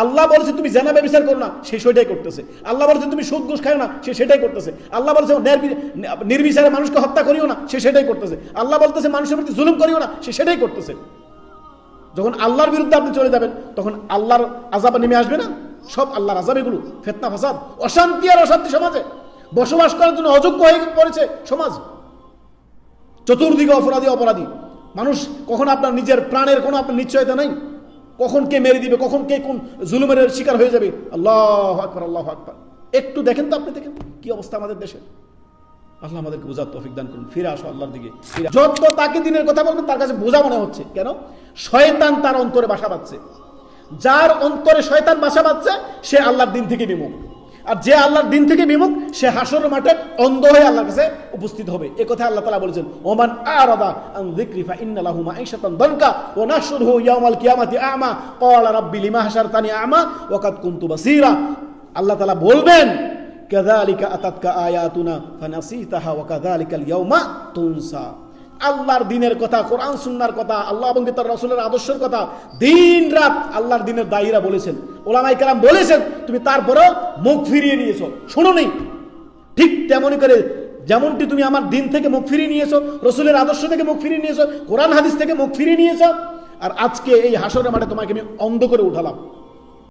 আল্লাহ বলেছে, তুমি জানা ব্যবচার করো না, সে সেটাই করতেছে। আল্লাহ বলেছে, তুমি সুদ ঘুষ খাও না, সে সেটাই করতেছে। আল্লাহ বলেছে নির্বি- নির্বিচারে মানুষকে হত্যা করিও না, সে সেটাই করতেছে। আল্লাহ বলতেছে, মানুষের প্রতি জুলুম করিও না, সে সেটাই করতেছে। যখন আল্লাহর বিরুদ্ধে আপনি চলে যাবেন, তখন আল্লাহর আজাব নেমে আসবে না? সব আল্লাহর আজাব এগুলো, ফেতনা, ফাসাদ, অশান্তি আর অশান্তি সমাজে। বসবাস করার জন্য অযোগ্য হয়ে পড়েছে সমাজ। চতুর্দিকে অপরাধী অপরাধী। মানুষ কখন আপনার নিজের প্রাণের কোনো আপনার নিশ্চয়তা নেই। কখন কে মেরে দিবে, কখন কে কোন জুলুমের শিকার হয়ে যাবে? আল্লাহ আকবর আল্লাহ আকবর। একটু দেখেন তো আপনি, দেখেন কি অবস্থা আমাদের দেশে। আল্লাহ আমাদেরকে বোঝার তৌফিক দান করুন। ফিরে আসো আল্লাহর দিকে। যত তাকে দিনের কথা বলবেন, তার কাছে বোঝা মনে হচ্ছে। কেন? শয়তান তার অন্তরে বাসা বাঁধছে। যার অন্তরে শয়তান বাসা বাঁধছে, সে আল্লাহর দিন থেকে বিমুখ। আর যে আল্লাহর দিন থেকে বিমুখ, সে হাসর মাঠে অন্ধ হয়ে আল্লাহর কাছে উপস্থিত হবে। এ কথা আল্লাহ তাআলা বলেছেন, ওমান আন যিকরি ফা ইন্না লাহু মাঈশাতান দানকা ওয়া ইয়াওমাল কিয়ামাতি আ'মা। রাব্বি, লিমা হাশারতানি আ'মা ওয়া কাদ কুনতু বাসীরা। আল্লাহ বলবেন, কাযালিকা আতাতকা আয়াতুনা ফানাসিতাহা ওয়া কাযালিকাল ইয়াউমা তুনসা। আল্লাহর দিনের কথা, কোরআন সুন্নাহর কথা, আল্লাহ এবং তার রাসূলের আদর্শের কথা দিন রাত আল্লাহর দিনের দায়ীরা বলেছেন ওলামাই কালাম বলেছেন, তুমি তারপরেও মুখ ফিরিয়ে নিয়েছো। শোনো নেই ঠিক তেমনই করে যেমনটি তুমি আমার দিন থেকে মুখ ফিরিয়ে নিয়েছো, রসুলের আদর্শ থেকে মুখ ফিরিয়ে নিয়েছো, কোরআন হাদিস থেকে মুখ ফিরিয়ে নিয়েছো, আর আজকে এই হাসরের মাঠে তোমাকে আমি অন্ধ করে উঠালাম।